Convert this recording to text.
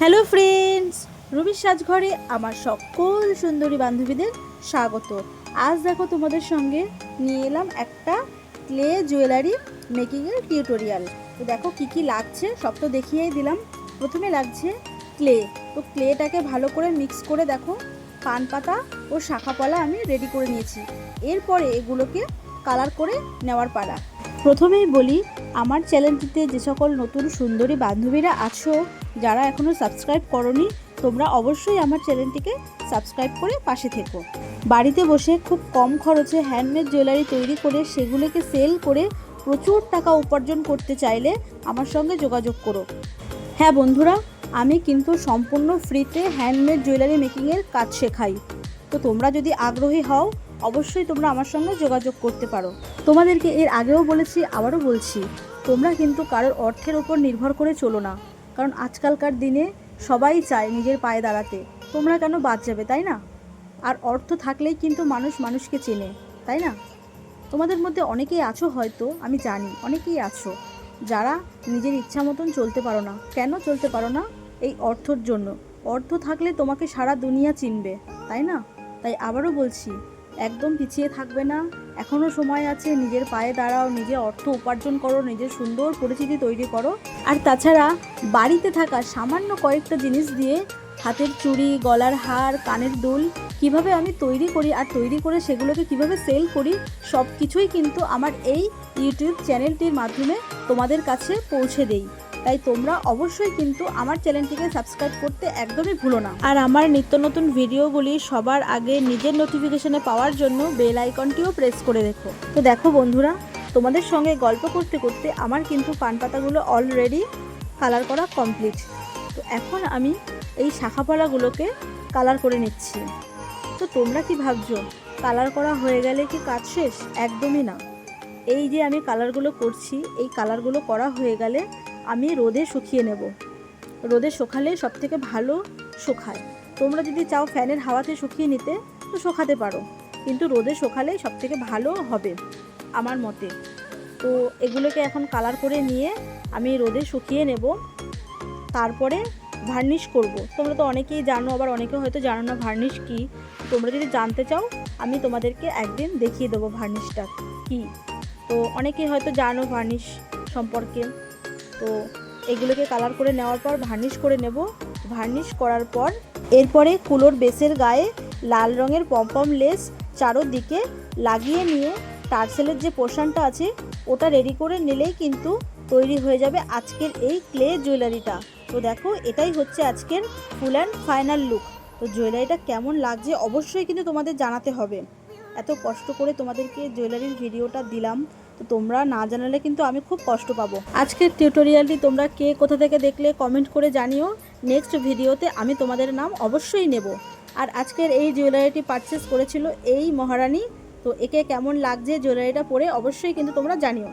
Hello friends রবির সাজঘরে আমার সকল সুন্দরী বান্ধবীদের স্বাগত। আজ দেখো তোমাদের সঙ্গে নিয়ে এলাম একটা ক্লে জুয়েলারি মেকিংয়ের টিউটোরিয়াল। তো দেখো কি কি লাগছে, সব তো দেখিয়েই দিলাম। প্রথমে লাগছে ক্লে। তো ক্লেটাকে ভালো করে মিক্স করে দেখো, পান পাতা ও শাখাপলা আমি রেডি করে নিয়েছি। এরপরে এগুলোকে কালার করে নেওয়ার পালা। প্রথমেই বলি, আমার চ্যানেলটিতে যে সকল নতুন সুন্দরী বান্ধবীরা আছো, যারা এখনও সাবস্ক্রাইব করনি, তোমরা অবশ্যই আমার চ্যানেলটিকে সাবস্ক্রাইব করে পাশে থেকো। বাড়িতে বসে খুব কম খরচে হ্যান্ডমেড জুয়েলারি তৈরি করে সেগুলোকে সেল করে প্রচুর টাকা উপার্জন করতে চাইলে আমার সঙ্গে যোগাযোগ করো। হ্যাঁ বন্ধুরা, আমি কিন্তু সম্পূর্ণ ফ্রিতে হ্যান্ডমেড জুয়েলারি মেকিংয়ের কাজ শেখাই। তো তোমরা যদি আগ্রহী হও অবশ্যই তোমরা আমার সঙ্গে যোগাযোগ করতে পারো। তোমাদেরকে এর আগেও বলেছি, আবারও বলছি, তোমরা কিন্তু কারোর অর্থের ওপর নির্ভর করে চলো না। কারণ আজকালকার দিনে সবাই চায় নিজের পায়ে দাঁড়াতে। তোমরা কেন বাদ যাবে, তাই না? আর অর্থ থাকলেই কিন্তু মানুষ মানুষকে চেনে, তাই না? তোমাদের মধ্যে অনেকেই আছো হয়তো, আমি জানি, অনেকেই আছো, যারা নিজের ইচ্ছা মতন চলতে পারো না। কেন চলতে পারো না? এই অর্থর জন্য। অর্থ থাকলে তোমাকে সারা দুনিয়া চিনবে, তাই না? তাই আবারও বলছি একদম পিছিয়ে থাকবে না। এখনও সময় আছে, নিজের পায়ে দাঁড়াও, নিজে অর্থ উপার্জন করো, নিজের সুন্দর পরিচিতি তৈরি করো। আর তাছাড়া বাড়িতে থাকা সামান্য কয়েকটা জিনিস দিয়ে হাতের চুড়ি, গলার হার, কানের দুল কীভাবে আমি তৈরি করি আর তৈরি করে সেগুলোকে কীভাবে সেল করি সব কিছুই কিন্তু আমার এই ইউটিউব চ্যানেলটির মাধ্যমে তোমাদের কাছে পৌঁছে দেই। তাই তোমরা অবশ্যই কিন্তু আমার চ্যানেলটিকে সাবস্ক্রাইব করতে একদমই ভুলো না। আর আমার নিত্য নতুন ভিডিওগুলি সবার আগে নিজের নোটিফিকেশনে পাওয়ার জন্য বেল আইকনটিও প্রেস করে রেখো। তো দেখো বন্ধুরা তোমাদের সঙ্গে গল্প করতে করতে আমার কিন্তু পান পাতাগুলো অলরেডি কালার করা কমপ্লিট তো এখন আমি এই শাখাপালাগুলোকে কালার করে নিচ্ছি। তো তোমরা কি ভাবছ কালার করা হয়ে গেলে কি কাজ শেষ? একদমই না। এই যে আমি কালারগুলো করছি এই কালারগুলো করা হয়ে গেলে আমি রোদে শুকিয়ে নেব। রোদে শুকালে সব থেকে ভালো শুকায়। তোমরা যদি চাও ফ্যানের হাওয়াতে শুকিয়ে নিতে, তো শুকাতে পারো। কিন্তু রোদে শুকালেই সব থেকে ভালো হবে আমার মতে। তো এগুলোকে এখন কালার করে নিয়ে আমি রোদে শুকিয়ে নেব। তারপরে ভার্নিশ করব। তোমরা তো অনেকেই জানো, আবার অনেকে হয়তো জানো না ভার্নিশ কি। তোমরা যদি জানতে চাও, আমি তোমাদেরকে একদিন দেখিয়ে দেবো ভার্নিশটা কি। তো অনেকেই হয়তো জানো ভার্নিশ সম্পর্কে। তো এগুলোকে কালার করে নেওয়ার পর ভার্নিশ করে নেব। ভার্নিশ করার পর এরপরে কুলোর বেসের গায়ে লাল রঙের পম্পম লেস চারোদিকে লাগিয়ে নিয়ে টার্সেলের যে পোর্শনটা আছে, ওটা রেডি করে নিলেই কিন্তু তৈরি হয়ে যাবে আজকের এই ক্লে জুয়েলারিটা তো দেখো, এটাই হচ্ছে আজকের ফুল অ্যান্ড ফাইনাল লুক তো জুয়েলারিটা কেমন লাগছে অবশ্যই কিন্তু তোমাদের জানাতে হবে। এত কষ্ট করে তোমাদেরকে জুয়েলারির ভিডিওটা দিলাম, তো তোমরা না জানালে কিন্তু আমি খুব কষ্ট পাবো। আজকের টিউটোরিয়ালটি তোমরা কে কোথা থেকে দেখলে কমেন্ট করে জানিও। নেক্সট ভিডিওতে আমি তোমাদের নাম অবশ্যই নেব। আর আজকের এই জুয়েলারিটি পারচেস করেছিল এই মহারানী, তো একে কেমন লাগছে জুয়েলারিটা পরে অবশ্যই কিন্তু তোমরা জানিও।